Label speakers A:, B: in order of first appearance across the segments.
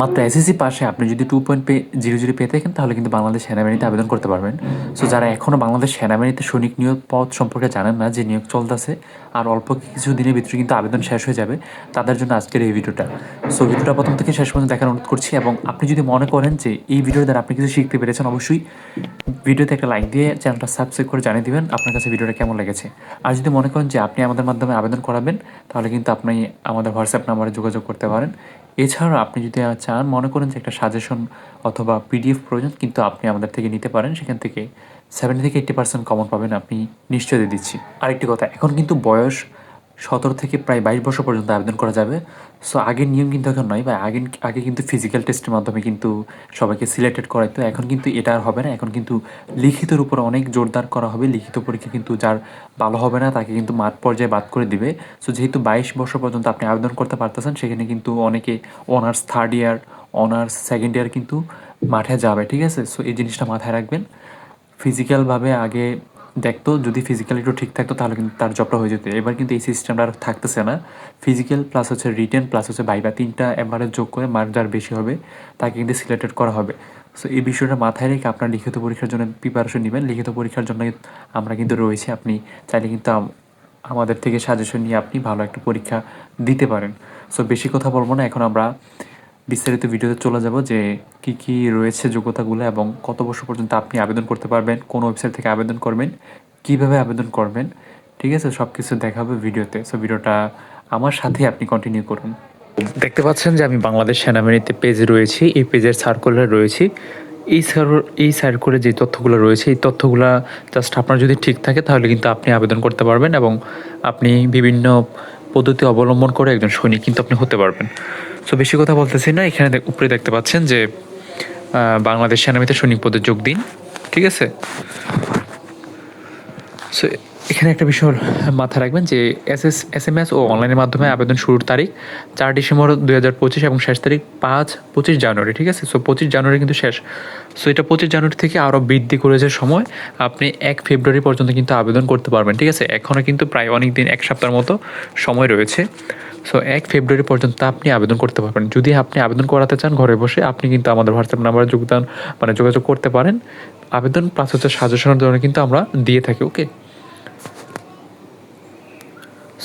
A: মাত্র এসএসসি পাশে আপনি যদি টু পয়েন্ট পে জিরো জিরো পেয়ে থাকেন, তাহলে কিন্তু বাংলাদেশ সেনাবাহিনীতে আবেদন করতে পারবেন। সো যারা এখনও বাংলাদেশ সেনাবাহিনীতে সৈনিক নিয়োগ পদ সম্পর্কে জানেন না যে নিয়োগ চলতেছে, আর অল্প কিছু দিনের ভিতরে কিন্তু আবেদন শেষ হয়ে যাবে, তাদের জন্য আজকের এই ভিডিওটা। সো ভিডিওটা প্রথম থেকে শেষ পর্যন্ত দেখার অনুরোধ করছি, এবং আপনি যদি মনে করেন যে এই ভিডিওর দ্বারা আপনি কিছু শিখতে পেরেছেন, অবশ্যই ভিডিওতে একটা লাইক দিয়ে চ্যানেলটা সাবস্ক্রাইব করে জানিয়ে দিবেন আপনার কাছে ভিডিওটা কেমন লেগেছে। আর যদি মনে করেন যে আপনি আমাদের মাধ্যমে আবেদন করাবেন, তাহলে কিন্তু আপনি আমাদের হোয়াটসঅ্যাপ নাম্বারে যোগাযোগ করতে পারেন। এছাড়াও আপনি যদি চান, মনে করেন যে একটা সাজেশন অথবা পিডিএফ প্রয়োজন, কিন্তু আপনি আমাদের থেকে নিতে পারেন। সেখান থেকে সেভেন্টি থেকে এইটটি পার্সেন্ট কমন পাবেন, আপনি দিয়ে দিচ্ছি। আরেকটি কথা, এখন কিন্তু বয়স সতেরো থেকে প্রায় বাইশ বছর পর্যন্ত আবেদন করা যাবে। সো আগের নিয়ম কিন্তু এখন নয়, বা আগে আগে কিন্তু ফিজিক্যাল টেস্টের মাধ্যমে কিন্তু সবাইকে সিলেক্টেড করাইতো এখন কিন্তু এটা আর হবে না, এখন কিন্তু লিখিতের উপর অনেক জোরদার করা হবে। লিখিত পরীক্ষা কিন্তু যার ভালো হবে না, তাকে কিন্তু মাঠ পর্যায়ে বাদ করে দিবে। সো যেহেতু বাইশ বছর পর্যন্ত আপনি আবেদন করতে পারতেছেন, সেখানে কিন্তু অনেকে honours third year honours second year কিন্তু মাঠে যাবে, ঠিক আছে? সো এই জিনিসটা মাথায় রাখবেন। ফিজিক্যালভাবে আগে দেখতো, যদি ফিজিক্যাল একটু ঠিক থাকতো, তাহলে কিন্তু তার জবটা হয়ে যেত। এবার কিন্তু এই সিস্টেমটা আর থাকতেছে না। ফিজিক্যাল প্লাস হচ্ছে রিটেন প্লাস হচ্ছে বাইবা তিনটা এবারে যোগ করে মার্ক যার বেশি হবে, তাকে কিন্তু সিলেক্টেড করা হবে। সো এই বিষয়টা মাথায় রেখে আপনার লিখিত পরীক্ষার জন্য প্রিপারেশন নেবেন। লিখিত পরীক্ষার জন্য আমরা কিন্তু রয়েছি। আপনি চাইলে কিন্তু আমাদের থেকে সাজেশন নিয়ে আপনি ভালো একটা পরীক্ষা দিতে পারেন। সো বেশি কথা বলব না। এখন আমরা বিস্তারিত ভিডিওতে চলে যাব যে কি কি রয়েছে যোগ্যতাগুলো এবং কত বছর পর্যন্ত আপনি আবেদন করতে পারবেন, কোন ওয়েবসাইট থেকে আবেদন করবেন, কীভাবে আবেদন করবেন, ঠিক আছে? সব কিছু দেখাবে ভিডিওতে। সো ভিডিওটা আমার সাথে আপনি কন্টিনিউ করুন। দেখতে পাচ্ছেন যে আমি বাংলাদেশ সেনাবাহিনীতে পেজে রয়েছি, এই পেজের সার্কুলারে রয়েছি। এই সার এই সার্কুলে যে তথ্যগুলো রয়েছে, এই তথ্যগুলো জাস্ট আপনার যদি ঠিক থাকে, তাহলে কিন্তু আপনি আবেদন করতে পারবেন এবং আপনি বিভিন্ন পদ্ধতি অবলম্বন করে একজন সৈনিক কিন্তু আপনি হতে পারবেন। সো বেশি কথা বলতেছি না। এখানে উপরে দেখতে পাচ্ছেন যে বাংলাদেশ সেনাবাহিনীতে সৈনিক পদে যোগ দিন। ঠিক আছে? সো এখানে একটা বিষয় মাথায় রাখবেন যে S S S M S ও অনলাইনের মাধ্যমে আবেদন শুরুর তারিখ চার ডিসেম্বর দুই হাজার পঁচিশ এবং শেষ তারিখ পাঁচ পঁচিশ জানুয়ারি। ঠিক আছে? সো পঁচিশ জানুয়ারি কিন্তু শেষ। সো এটা পঁচিশ জানুয়ারি থেকে আরও বৃদ্ধি করেছে সময়। আপনি এক ফেব্রুয়ারি পর্যন্ত কিন্তু আবেদন করতে পারবেন। ঠিক আছে? এখনও কিন্তু প্রায় অনেক দিন এক সপ্তাহের মতো সময় রয়েছে। সো এক ফেব্রুয়ারি পর্যন্ত আপনি আবেদন করতে পারবেন। যদি আপনি আবেদন করাতে চান ঘরে বসে, আপনি কিন্তু আমাদের হোয়াটসঅ্যাপ নাম্বারে যোগদান মানে যোগাযোগ করতে পারেন। আবেদন প্লাস হচ্ছে সাজেশনের জন্য কিন্তু আমরা দিয়ে থাকি ওকে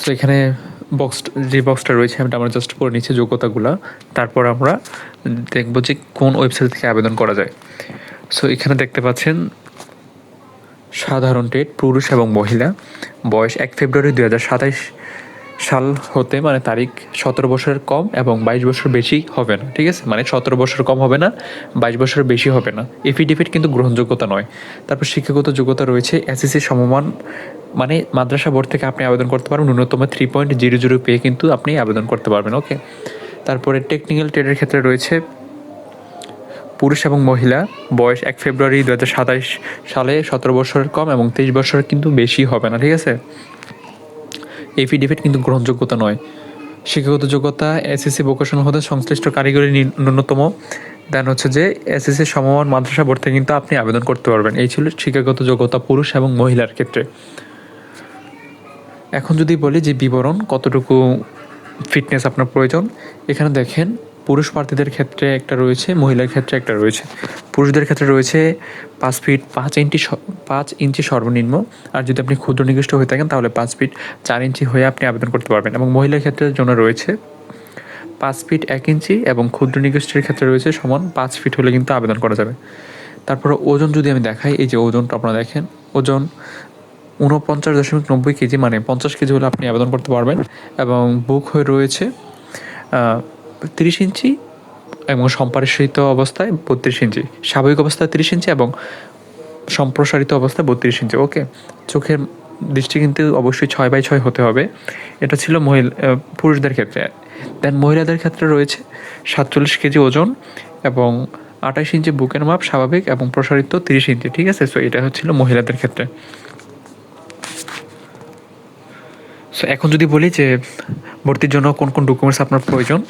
A: সো এখানে বক্স যে বক্সটা রয়েছে আমি আমরা জাস্ট পড়ে নিচ্ছি যোগ্যতাগুলো। তারপর আমরা দেখব যে কোন ওয়েবসাইট থেকে আবেদন করা যায়। সো এখানে দেখতে পাচ্ছেন, সাধারণ টেট পুরুষ এবং মহিলা। বয়স এক ফেব্রুয়ারি দু হাজার সাতাইশ। সাল হতে মানে তারিখ সতেরো বছরের কম এবং বাইশ বছর বেশি হবে না, ঠিক আছে? মানে সতেরো বছর কম হবে না, বাইশ বছর বেশি হবে না। এফিডেভিট কিন্তু গ্রহণযোগ্যতা নয়। তারপর শিক্ষাগত যোগ্যতা রয়েছে এসএসসি সমমান মানে মাদ্রাসা বোর্ড থেকে আপনি আবেদন করতে পারবেন। ন্যূনতম থ্রি পয়েন্ট জিরো জিরো পেয়ে কিন্তু আপনি আবেদন করতে পারবেন ওকে তারপরে টেকনিক্যাল ট্রেডের ক্ষেত্রে রয়েছে পুরুষ এবং মহিলা, বয়স এক ফেব্রুয়ারি দু হাজার সাতাইশ সালে সতেরো বছরের কম এবং তেইশ বছরের কিন্তু বেশি হবে না, ঠিক আছে? এফিডেভিট কিন্তু গ্রহণযোগ্যতা নয়। শিক্ষাগত যোগ্যতা এসএসসি ভোকেশনাল হতে সংশ্লিষ্ট কারিগরি ন্যূনতম। দেন হচ্ছে যে এসএসসি সমমান মাদ্রাসা ভর্তি কিন্তু আপনি আবেদন করতে পারবেন। এই ছিল শিক্ষাগত যোগ্যতা পুরুষ এবং মহিলার ক্ষেত্রে। এখন যদি বলি যে বিবরণ, কতটুকু ফিটনেস আপনার প্রয়োজন, এখানে দেখেন পুরুষ প্রার্থীদের ক্ষেত্রে একটা রয়েছে, মহিলার ক্ষেত্রে একটা রয়েছে। পুরুষদের ক্ষেত্রে রয়েছে পাঁচ ফিট পাঁচ ইঞ্চি পাঁচ ইঞ্চি সর্বনিম্ন। আর যদি আপনি ক্ষুদ্র নিকৃষ্ট হয়ে থাকেন, তাহলে পাঁচ ফিট চার ইঞ্চি হয়ে আপনি আবেদন করতে পারবেন। এবং মহিলার ক্ষেত্রে জন্য রয়েছে পাঁচ ফিট এক ইঞ্চি এবং ক্ষুদ্র নিকৃষ্টের ক্ষেত্রে রয়েছে সমান পাঁচ ফিট হলে কিন্তু আবেদন করা যাবে। তারপরে ওজন যদি আমি দেখাই, এই যে ওজনটা আপনারা দেখেন, ওজন উনপঞ্চাশ দশমিক নব্বই কেজি মানে পঞ্চাশ কেজি হলে আপনি আবেদন করতে পারবেন। এবং বুক হয়ে রয়েছে তিরিশ ইঞ্চি এবং সম্প্রসারিত অবস্থায় বত্রিশ ইঞ্চি। স্বাভাবিক অবস্থায় তিরিশ ইঞ্চি এবং সম্প্রসারিত অবস্থায় বত্রিশ ইঞ্চি। ওকে, চোখের দৃষ্টি কিন্তু অবশ্যই ছয় বাই ছয় হতে হবে। এটা ছিল মহিলা পুরুষদের ক্ষেত্রে। দেন মহিলাদের ক্ষেত্রে রয়েছে সাতচল্লিশ কেজি ওজন এবং আঠাশ ইঞ্চি বুকের মাপ স্বাভাবিক এবং প্রসারিত তিরিশ ইঞ্চি, ঠিক আছে? সো এটা হচ্ছিল মহিলাদের ক্ষেত্রে। সো এখন যদি বলি যে ভর্তির জন্য কোন কোন ডকুমেন্টস আপনার প্রয়োজন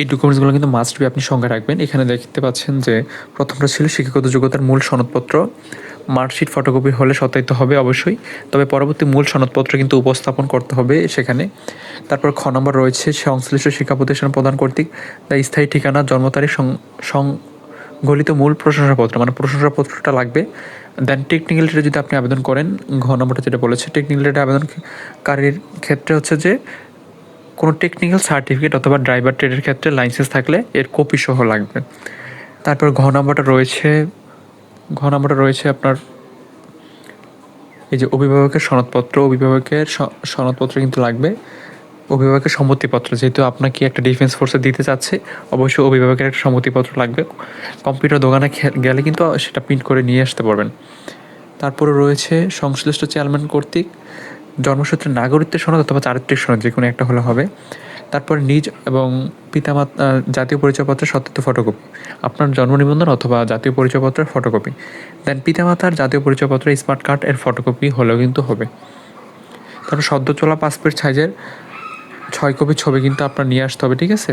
A: এই ডকুমেন্টসগুলো কিন্তু মাস্ট বি আপনি সঙ্গে রাখবেন। এখানে দেখতে পাচ্ছেন যে প্রথমটা ছিল শিক্ষাগত যোগ্যতার মূল সনদপত্র। মার্কশিট ফটোকপি হলে সত্যায়িত হবে অবশ্যই। তবে পরবর্তী মূল সনদপত্র কিন্তু উপস্থাপন করতে হবে সেখানে। তারপর খ নম্বর রয়েছে, সংশ্লিষ্ট শিক্ষা প্রতিষ্ঠান প্রদান কর্তৃক তা স্থায়ী ঠিকানা, জন্ম তারিখ সংগলিত মূল প্রশংসাপত্র মানে প্রশংসাপত্রটা লাগবে। দেন টেকনিক্যাল রেটে যদি আপনি আবেদন করেন, ঘ নম্বরটা যেটা বলেছে টেকনিক্যাল রেটে আবেদনকারীর ক্ষেত্রে হচ্ছে যে কোনো টেকনিক্যাল সার্টিফিকেট অথবা ড্রাইভার ট্রেডের ক্ষেত্রে লাইসেন্স থাকলে এর কপি সহ লাগবে। তারপর ঘ নম্বরটা রয়েছে, ঘ নম্বরটা রয়েছে আপনার এই যে অভিভাবকের সনদপত্র অভিভাবকের সনদপত্র কিন্তু লাগবে। অভিভাবকের সম্মতিপত্র, যেহেতু আপনাকে একটা ডিফেন্স ফোর্সে দিতে চাচ্ছে, অবশ্যই অভিভাবকের একটা সম্মতিপত্র লাগবে। কম্পিউটার দোকানে গেলে কিন্তু সেটা প্রিন্ট করে নিয়ে আসতে পারবেন। তারপরে রয়েছে সংশ্লিষ্ট চেয়ারম্যান কর্তৃক জন্মসূত্রে নাগরিকত্বের সনদ অথবা চারিত্রিক সনদ যে কোনো একটা হলে হবে। তারপর নিজ এবং পিতামাতা জাতীয় পরিচয়পত্রের সত্যায়িত ফটোকপি আপনার জন্ম নিবন্ধন অথবা জাতীয় পরিচয়পত্রের ফটোকপি দেন পিতামাতার জাতীয় পরিচয়পত্রের স্মার্ট কার্ড এর ফটোকপি হলেও কিন্তু হবে। তারপর সদ্য চলা পাসপোর্ট সাইজের ছয় কপি ছবি কিন্তু আপনার নিয়ে আসতে হবে, ঠিক আছে?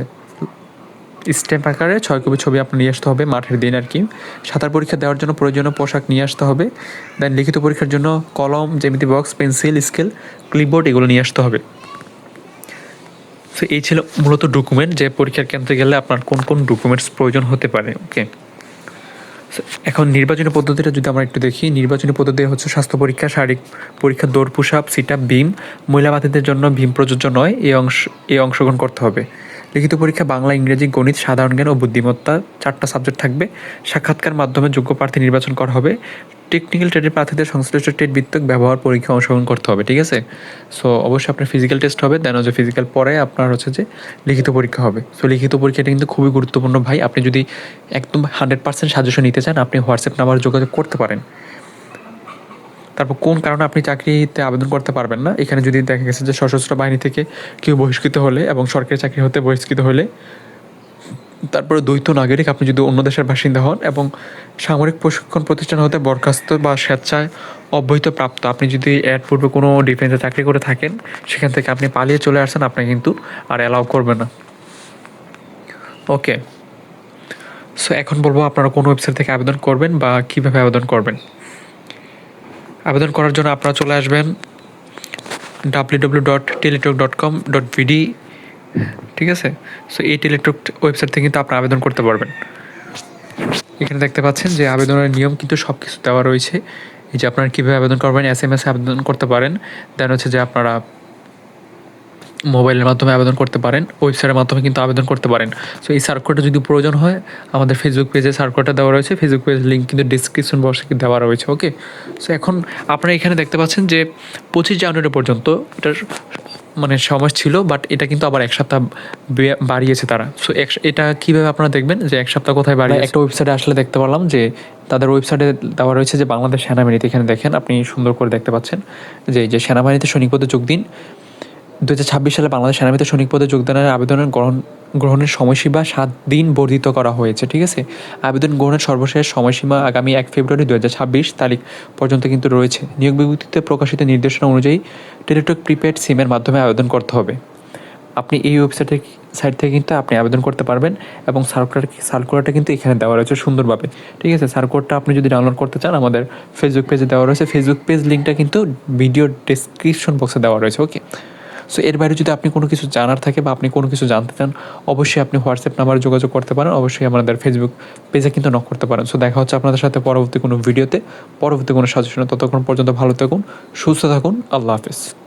A: স্ট্যাম্প আকারে ছয় কপি ছবি আপনার নিয়ে আসতে হবে, মাঠের দিন আর কি। সাঁতার পরীক্ষা দেওয়ার জন্য প্রয়োজনীয় পোশাক নিয়ে আসতে হবে। দেন লিখিত পরীক্ষার জন্য কলম, জ্যামিতি বক্স, পেন্সিল, স্কেল, ক্লিপবোর্ড এগুলো নিয়ে আসতে হবে। সো এই ছিল মূলত ডকুমেন্ট যে পরীক্ষার কেন্দ্রে গেলে আপনার কোন কোন ডকুমেন্টস প্রয়োজন হতে পারে ওকে এখন নির্বাচনী পদ্ধতিটা যদি আমরা একটু দেখি, নির্বাচনী পদ্ধতি হচ্ছে স্বাস্থ্য পরীক্ষা, শারীরিক পরীক্ষা দৌড় আপ সিট আপ বিম মহিলা বাতিদের জন্য ভীম প্রযোজ্য নয়, এই অংশ, এই অংশগ্রহণ করতে হবে। লিখিত পরীক্ষা, বাংলা, ইংরেজি, গণিত, সাধারণ জ্ঞান ও বুদ্ধিমত্তা চারটা সাবজেক্ট থাকবে। সাক্ষাৎকার মাধ্যমে যোগ্য প্রার্থী নির্বাচন করা হবে। টেকনিক্যাল ট্রেডের প্রার্থীদের সংশ্লিষ্ট ট্রেড ভিত্তিক ব্যবহার পরীক্ষা অংশগ্রহণ করতে হবে, ঠিক আছে? সো অবশ্যই আপনার ফিজিক্যাল টেস্ট হবে দেন হচ্ছে ফিজিক্যাল পরে আপনার হচ্ছে যে লিখিত পরীক্ষা হবে। সো লিখিত পরীক্ষাটা কিন্তু খুবই গুরুত্বপূর্ণ ভাই। আপনি যদি একদম হান্ড্রেড পার্সেন্ট সাজেশন নিতে চান, আপনি হোয়াটসঅ্যাপ নাম্বার যোগাযোগ করতে পারেন। তারপর কোন কারণে আপনি চাকরিতে আবেদন করতে পারবেন না? এখানে যদি দেখা গেছে যে সশস্ত্র বাহিনী থেকে কেউ বহিষ্কৃত হলে এবং সরকারি চাকরি হতে বহিষ্কৃত হলে, তারপরে দ্বৈত নাগরিক আপনি যদি অন্য দেশের বাসিন্দা হন এবং সামরিক প্রশিক্ষণ প্রতিষ্ঠান হতে বরখাস্ত বা স্বেচ্ছায় অব্যাহত প্রাপ্ত, আপনি যদি এর পূর্বে কোনো ডিফেন্সে চাকরি করে থাকেন, সেখান থেকে আপনি পালিয়ে চলে আসেন, আপনি কিন্তু আর অ্যালাউ করবে না। ওকে। সো এখন বলব আপনারা কোন ওয়েবসাইট থেকে আবেদন করবেন বা কীভাবে আবেদন করবেন? আবেদন করার জন্য আপনারা চলে আসবেন W W dot Teletalk dot com dot BD ঠিক আছে? সো এই টেলিটক ওয়েবসাইট থেকে কিন্তু আপনারা আবেদন করতে পারবেন। এখানে দেখতে পাচ্ছেন যে আবেদনের নিয়ম কিন্তু সব কিছু দেওয়া রয়েছে। এই যে আপনারা কীভাবে আবেদন করবেন এস এম এস আবেদন করতে পারেন। দেন হচ্ছে যে আপনারা মোবাইলের মাধ্যমে আবেদন করতে পারেন ওয়েবসাইটের মাধ্যমে কিন্তু আবেদন করতে পারেন। সো এই সার্কুলারটা যদি প্রয়োজন হয় আমাদের ফেসবুক পেজে সার্কুলারটা দেওয়া রয়েছে। ফেসবুক পেজ লিঙ্ক কিন্তু ডিসক্রিপশন বক্সে কিন্তু দেওয়া রয়েছে ওকে সো এখন আপনারা এখানে দেখতে পাচ্ছেন যে পঁচিশ জানুয়ারি পর্যন্ত এটার মানে সময় ছিল বাট এটা কিন্তু আবার এক সপ্তাহ বাড়িয়েছে তারা। সো এটা কীভাবে আপনারা দেখবেন যে এক সপ্তাহ কোথায় বাড়িয়ে একটা ওয়েবসাইটে আসলে দেখতে পারলাম যে তাদের ওয়েবসাইটে দেওয়া রয়েছে যে বাংলাদেশ সেনাবাহিনীতে। এখানে দেখেন আপনি সুন্দর করে দেখতে পাচ্ছেন যে এই যে সেনাবাহিনীতে সৈনিক পদে যোগ দিন দু হাজার ছাব্বিশ সালে বাংলাদেশ সেনাবাহিনীতে সৈনিক পদে যোগদানের আবেদনের গ্রহণ, গ্রহণের সময়সীমা সাত দিন বর্ধিত করা হয়েছে, ঠিক আছে? আবেদন গ্রহণের সর্বশেষ সময়সীমা আগামী এক ফেব্রুয়ারি দু হাজার ছাব্বিশ তারিখ পর্যন্ত কিন্তু রয়েছে। নিয়োগ বিজ্ঞপ্তিতে প্রকাশিত নির্দেশনা অনুযায়ী টেলিটক প্রিপেড সিমের মাধ্যমে আবেদন করতে হবে। আপনি এই ওয়েবসাইটের সাইট থেকে কিন্তু আপনি আবেদন করতে পারবেন এবং সার্কুলার, সার্কুলারটা কিন্তু এখানে দেওয়া রয়েছে সুন্দরভাবে, ঠিক আছে? সার্কুলারটা আপনি যদি ডাউনলোড করতে চান, আমাদের ফেসবুক পেজে দেওয়া রয়েছে। ফেসবুক পেজ লিঙ্কটা কিন্তু ভিডিও ডেসক্রিপশন বক্সে দেওয়া রয়েছে, ওকে? সো এর বাইরে যদি আপনি কোনো কিছু জানার থাকে বা আপনি কোনো কিছু জানতে চান, অবশ্যই আপনি হোয়াটসঅ্যাপ নাম্বারে যোগাযোগ করতে পারেন, অবশ্যই আমাদের ফেসবুক পেজে কিন্তু নক করতে পারেন। সো দেখা হচ্ছে আপনাদের সাথে পরবর্তী কোনো ভিডিওতে পরবর্তী কোনো সাজেশনে ততক্ষণ পর্যন্ত ভালো থাকুন, সুস্থ থাকুন, আল্লাহ হাফেজ।